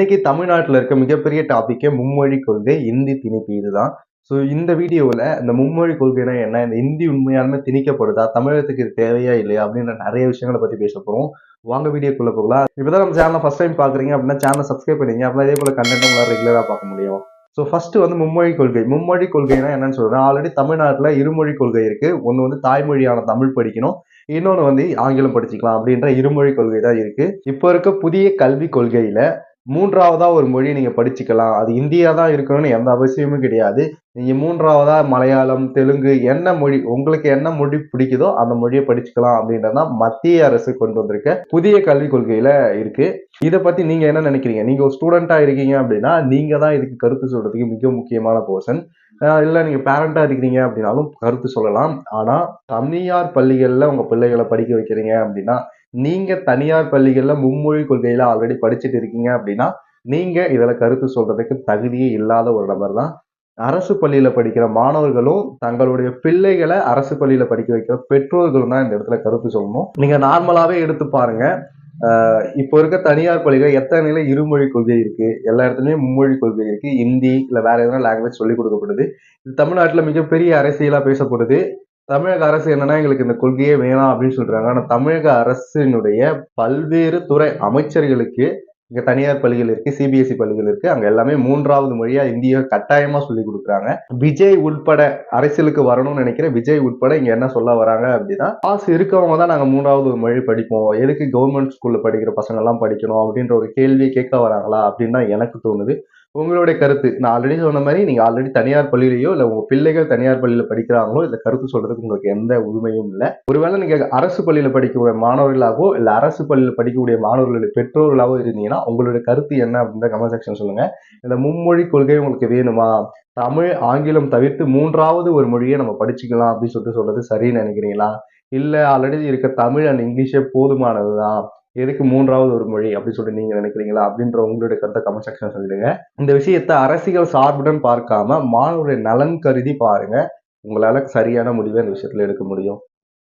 இன்னைக்கு தமிழ்நாட்டில் இருக்க மிகப்பெரிய டாபிக்கே மும்மொழி கொள்கை இந்தி திணிப்பு இதுதான். ஸோ இந்த வீடியோவில் இந்த மும்மொழி கொள்கைனா என்ன? இந்த இந்தி உண்மையாலுமே திணிக்கப்படுதா? தமிழகத்துக்கு இது தேவையா இல்லையா? அப்படின்ற நிறைய விஷயங்களை பற்றி பேச போகிறோம் வாங்க வீடியோக்குள்ள போகலாம். இப்போதான் நம்ம சேனலை ஃபஸ்ட் டைம் பார்க்குறீங்க அப்படின்னா சேனலை சப்ஸ்கிரைப் பண்ணிங்க அப்படின்னா இதே போல கண்டென்ட் உங்களால் ரெகுலராக பார்க்க முடியும். ஸோ ஃபஸ்ட்டு வந்து மும்மொழி கொள்கை. மும்மொழி கொள்கைனா என்னன்னு சொல்கிறேன் ஆல்ரெடி தமிழ்நாட்டில் இருமொழி கொள்கை இருக்குது ஒன்று வந்து தாய்மொழியான தமிழ் படிக்கணும். இன்னொன்று வந்து ஆங்கிலம் படிச்சுக்கலாம் அப்படின்ற இருமொழி கொள்கை தான் இருக்குது இப்போ இருக்க புதிய கல்விக் கொள்கையில் மூன்றாவதா ஒரு மொழி நீங்க படிச்சுக்கலாம். அது இந்தியா தான் இருக்கணும்னு எந்த அவசியமும் கிடையாது. நீங்க மூன்றாவதா மலையாளம் தெலுங்கு என்ன மொழி உங்களுக்கு என்ன மொழி பிடிக்குதோ அந்த மொழியை படிச்சுக்கலாம் அப்படின்றதான் மத்திய அரசு கொண்டு வந்திருக்க புதிய கல்விக் கொள்கையில இருக்கு. இதை பத்தி நீங்க என்ன நினைக்கிறீங்க? நீங்க ஒரு ஸ்டூடெண்டா இருக்கீங்க அப்படின்னா நீங்க தான் இதுக்கு கருத்து சொல்றதுக்கு மிக முக்கியமான பர்சன் இல்லை நீங்கள் பேரண்டாக இருக்கிறீங்க அப்படின்னாலும் கருத்து சொல்லலாம். ஆனால் தனியார் பள்ளிகளில் உங்கள் பிள்ளைகளை படிக்க வைக்கிறீங்க அப்படின்னா நீங்கள் தனியார் பள்ளிகளில் மும்மொழி கொள்கையில் ஆல்ரெடி படிச்சுட்டு இருக்கீங்க அப்படின்னா நீங்கள் இதில் கருத்து சொல்கிறதுக்கு தகுதியே இல்லாத ஒரு நபர் தான். அரசு பள்ளியில் படிக்கிற மாணவர்களும் தங்களுடைய பிள்ளைகளை அரசு பள்ளியில் படிக்க வைக்கிற பெற்றோர்களும் தான் இந்த இடத்துல கருத்து சொல்லணும். நீங்கள் நார்மலாகவே எடுத்து பாருங்க. இப்போ இருக்க தனியார் பள்ளிகள் எத்தனை இருமொழி கொள்கை இருக்கு? எல்லா இடத்துலயும் மும்மொழி கொள்கை இருக்கு. ஹிந்தி இல்லை வேற எதனா லாங்குவேஜ் சொல்லிக் கொடுக்கப்படுது. இது தமிழ்நாட்டில் மிகப்பெரிய அரசியலா பேசப்படுது. தமிழக அரசு என்னன்னா எங்களுக்கு இந்த கொள்கையே வேணாம் அப்படின்னு சொல்றாங்க. ஆனா தமிழக அரசினுடைய பல்வேறு துறை அமைச்சர்களுக்கு இங்க தனியார் பள்ளிகள் இருக்கு சிபிஎஸ்இ பள்ளிகள் இருக்கு அங்க எல்லாமே மூன்றாவது மொழியா இந்திய கட்டாயமா சொல்லி கொடுக்குறாங்க. விஜய் உட்பட அரசியலுக்கு வரணும்னு நினைக்கிற விஜய் உட்பட இங்க என்ன சொல்ல வராங்க அப்படின்னா காசு இருக்கவங்க தான் நாங்க மூன்றாவது மொழி படிப்போம். எதுக்கு கவர்மெண்ட் ஸ்கூல்ல படிக்கிற பசங்க எல்லாம் படிக்கணும் அப்படின்ற ஒரு கேள்வியை கேட்க வராங்களா அப்படின்னு தான் எனக்கு தோணுது. உங்களுடைய கருத்து. நான் ஆல்ரெடி சொன்ன மாதிரி நீங்க ஆல்ரெடி தனியார் பள்ளியிலையோ இல்ல உங்க பிள்ளைகள் தனியார் பள்ளியில படிக்கிறாங்களோ இந்த கருத்து சொல்றதுக்கு உங்களுக்கு எந்த உரிமையும் இல்லை. ஒருவேளை நீங்க அரசு பள்ளியில படிக்கக்கூடிய மாணவர்களாகவோ இல்ல அரசு பள்ளியில படிக்கக்கூடிய மாணவர்களுடைய பெற்றோர்களாகவோ இருந்தீங்கன்னா உங்களுடைய கருத்து என்ன அப்படின்ற கமெண்ட் செக்ஷன் சொல்லுங்க. இந்த மும்மொழி கொள்கை உங்களுக்கு வேணுமா? தமிழ் ஆங்கிலம் தவிர்த்து மூன்றாவது ஒரு மொழியை நம்ம படிச்சுக்கலாம் அப்படின்னு சொல்லிட்டு சொல்றது சரின்னு நினைக்கிறீங்களா? இல்ல ஆல்ரெடி இருக்க தமிழ் அண்ட் இங்கிலீஷே போதுமானதுதான்? எதுக்கு மூன்றாவது ஒரு மொழி அப்படின்னு சொல்லி நீங்க நினைக்கிறீங்களா அப்படின்ற உங்களுடைய கருத்தை கமெண்ட் செக்ஷன் சொல்லிடுங்க. இந்த விஷயத்தை அரசியல் சார்புடன் பார்க்காம மாணவருடைய நலன் கருதி பாருங்க. உங்களால சரியான முடிவை இந்த விஷயத்துல எடுக்க முடியும்.